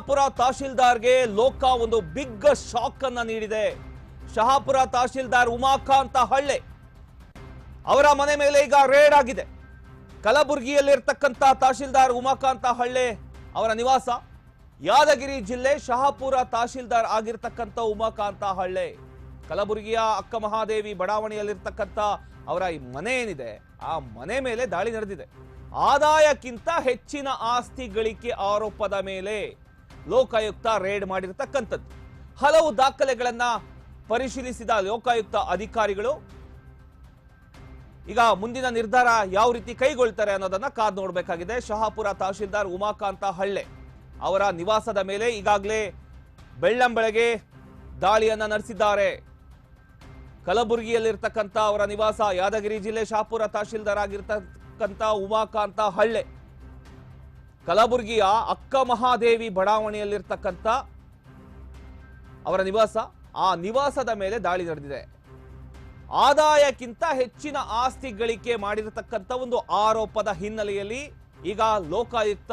ಶಹಾಪುರ ತಹಶೀಲ್ದಾರ್ಗೆ ಲೋಕ ಒಂದು big shock ಅನ್ನ ನೀಡಿದೆ. ಶಹಾಪುರ ತಹಶೀಲ್ದಾರ್ ಉಮಾಕಾಂತ ಹಳ್ಳೆ ಅವರ ಮನೆ ಮೇಲೆ ಈಗ ರೇಡ್ ಆಗಿದೆ. ಕಲಬುರಗಿಯಲ್ಲಿರ್ತಕ್ಕಂಥ ತಹಶೀಲ್ದಾರ್ ಉಮಾಕಾಂತ ಹಳ್ಳೆ ಅವರ ನಿವಾಸ ಯಾದಗಿರಿ ಜಿಲ್ಲೆ ಶಹಾಪುರ ತಹಶೀಲ್ದಾರ್ ಆಗಿರ್ತಕ್ಕಂಥ ಉಮಾಕಾಂತ ಹಳ್ಳೆ. ಕಲಬುರಗಿಯ ಅಕ್ಕ ಮಹಾದೇವಿ ಬಡಾವಣೆಯಲ್ಲಿರ್ತಕ್ಕಂಥ ಅವರ ಈ ಮನೆ ಏನಿದೆ, ಆ ಮನೆ ಮೇಲೆ ದಾಳಿ ನಡೆದಿದೆ. ಆದಾಯಕ್ಕಿಂತ ಹೆಚ್ಚಿನ ಆಸ್ತಿ ಗಳಿಕೆ ಆರೋಪದ ಮೇಲೆ ಲೋಕಾಯುಕ್ತ ರೇಡ್ ಮಾಡಿರತಕ್ಕಂಥದ್ದು. ಹಲವು ದಾಖಲೆಗಳನ್ನ ಪರಿಶೀಲಿಸಿದ ಲೋಕಾಯುಕ್ತ ಅಧಿಕಾರಿಗಳು, ಈಗ ಮುಂದಿನ ನಿರ್ಧಾರ ಯಾವ ರೀತಿ ಕೈಗೊಳ್ತಾರೆ ಅನ್ನೋದನ್ನ ಕಾದ್ ನೋಡಬೇಕಾಗಿದೆ. ಶಹಾಪುರ ತಹಶೀಲ್ದಾರ್ ಉಮಾಕಾಂತ ಹಳ್ಳೆ ಅವರ ನಿವಾಸದ ಮೇಲೆ ಈಗಾಗಲೇ ಬೆಳ್ಳಂಬೆಳಗ್ಗೆ ದಾಳಿಯನ್ನ ನಡೆಸಿದ್ದಾರೆ. ಕಲಬುರಗಿಯಲ್ಲಿರ್ತಕ್ಕಂಥ ಅವರ ನಿವಾಸ ಯಾದಗಿರಿ ಜಿಲ್ಲೆ ಶಹಾಪುರ ತಹಶೀಲ್ದಾರ್ ಆಗಿರ್ತಕ್ಕಂಥ ಉಮಾಕಾಂತ ಹಳ್ಳೆ ಕಲಬುರಗಿಯ ಅಕ್ಕ ಮಹಾದೇವಿ ಬಡಾವಣೆಯಲ್ಲಿರ್ತಕ್ಕಂಥ ಅವರ ನಿವಾಸ, ಆ ನಿವಾಸದ ಮೇಲೆ ದಾಳಿ ನಡೆದಿದೆ. ಆದಾಯಕ್ಕಿಂತ ಹೆಚ್ಚಿನ ಆಸ್ತಿ ಗಳಿಕೆ ಮಾಡಿರತಕ್ಕಂಥ ಒಂದು ಆರೋಪದ ಹಿನ್ನೆಲೆಯಲ್ಲಿ ಈಗ ಲೋಕಾಯುಕ್ತ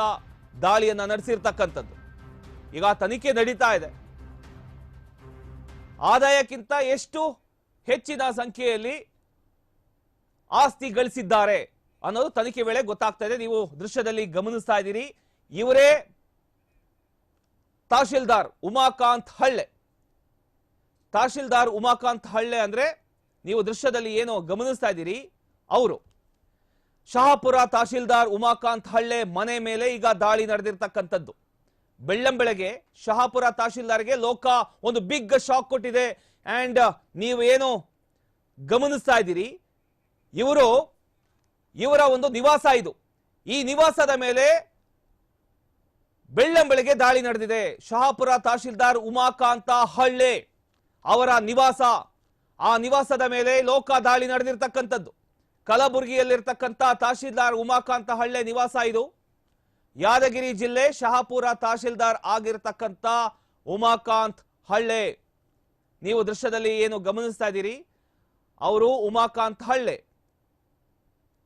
ದಾಳಿಯನ್ನು ನಡೆಸಿರ್ತಕ್ಕಂಥದ್ದು. ಈಗ ತನಿಖೆ ನಡೀತಾ ಇದೆ. ಆದಾಯಕ್ಕಿಂತ ಎಷ್ಟು ಹೆಚ್ಚಿನ ಸಂಖ್ಯೆಯಲ್ಲಿ ಆಸ್ತಿ ಗಳಿಸಿದ್ದಾರೆ ಅನ್ನೋದು ತನಿಖೆ ವೇಳೆ ಗೊತ್ತಾಗ್ತಾ ಇದೆ. ನೀವು ದೃಶ್ಯದಲ್ಲಿ ಗಮನಿಸ್ತಾ ಇದ್ದೀರಿ. ಇವರೇ ತಹಶೀಲ್ದಾರ್ ಉಮಾಕಾಂತ್ ಹಳ್ಳೆ. ತಹಶೀಲ್ದಾರ್ ಉಮಾಕಾಂತ್ ಹಳ್ಳೆ ಅಂದ್ರೆ ನೀವು ದೃಶ್ಯದಲ್ಲಿ ಏನು ಗಮನಿಸ್ತಾ ಇದ್ದೀರಿ? ಅವರು ಶಹಾಪುರ ತಹಶೀಲ್ದಾರ್ ಉಮಾಕಾಂತ್ ಹಳ್ಳೆ ಮನೆ ಮೇಲೆ ಈಗ ದಾಳಿ ನಡೆದಿರ್ತಕ್ಕಂಥದ್ದು. ಬೆಳ್ಳಂಬೆಳಗ್ಗೆ ಶಹಾಪುರ ತಹಶೀಲ್ದಾರ್ಗೆ ಲೋಕ ಒಂದು ಬಿಗ್ ಶಾಕ್ ಕೊಟ್ಟಿದೆ. ಅಂಡ್ ನೀವು ಏನು ಗಮನಿಸ್ತಾ ಇದ್ದೀರಿ? ಇವರು ಇವರ ಒಂದು ನಿವಾಸ ಇದು. ಈ ನಿವಾಸದ ಮೇಲೆ ಬೆಳ್ಳಂಬೆಳಗ್ಗೆ ದಾಳಿ ನಡೆದಿದೆ. ಶಹಾಪುರ ತಹಶೀಲ್ದಾರ್ ಉಮಾಕಾಂತ ಹಳ್ಳೆ ಅವರ ನಿವಾಸ. ಆ ನಿವಾಸದ ಮೇಲೆ ಲೋಕ ದಾಳಿ ನಡೆದಿರ್ತಕ್ಕಂಥದ್ದು. ಕಲಬುರಗಿಯಲ್ಲಿರ್ತಕ್ಕಂಥ ತಹಶೀಲ್ದಾರ್ ಉಮಾಕಾಂತ ಹಳ್ಳೆ ನಿವಾಸ ಇದು. ಯಾದಗಿರಿ ಜಿಲ್ಲೆ ಶಹಾಪುರ ತಹಶೀಲ್ದಾರ್ ಆಗಿರ್ತಕ್ಕಂಥ ಉಮಾಕಾಂತ್ ಹಳ್ಳೆ. ನೀವು ದೃಶ್ಯದಲ್ಲಿ ಏನು ಗಮನಿಸ್ತಾ ಇದ್ದೀರಿ? ಅವರು ಉಮಾಕಾಂತ್ ಹಳ್ಳೆ.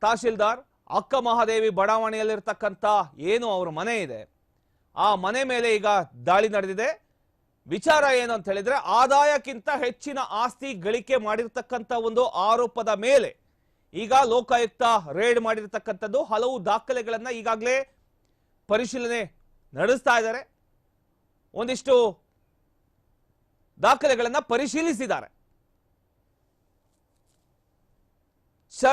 ತಹಶೀಲ್ದಾರ್ ಅಕ್ಕ ಮಹಾದೇವಿ ಬಡಾವಣೆಯಲ್ಲಿರ್ತಕ್ಕಂಥ ಏನು ಅವರ ಮನೆ ಇದೆ, ಆ ಮನೆ ಮೇಲೆ ಈಗ ದಾಳಿ ನಡೆದಿದೆ. ವಿಚಾರ ಏನು ಅಂತ ಹೇಳಿದ್ರೆ, ಆದಾಯಕ್ಕಿಂತ ಹೆಚ್ಚಿನ ಆಸ್ತಿ ಗಳಿಕೆ ಮಾಡಿರ್ತಕ್ಕಂಥ ಒಂದು ಆರೋಪದ ಮೇಲೆ ಈಗ ಲೋಕಾಯುಕ್ತ ರೇಡ್ ಮಾಡಿರ್ತಕ್ಕಂಥದ್ದು. ಹಲವು ದಾಖಲೆಗಳನ್ನ ಈಗಾಗಲೇ ಪರಿಶೀಲನೆ ನಡೆಸ್ತಾ ಇದ್ದಾರೆ. ಒಂದಿಷ್ಟು ದಾಖಲೆಗಳನ್ನ ಪರಿಶೀಲಿಸಿದ್ದಾರೆ.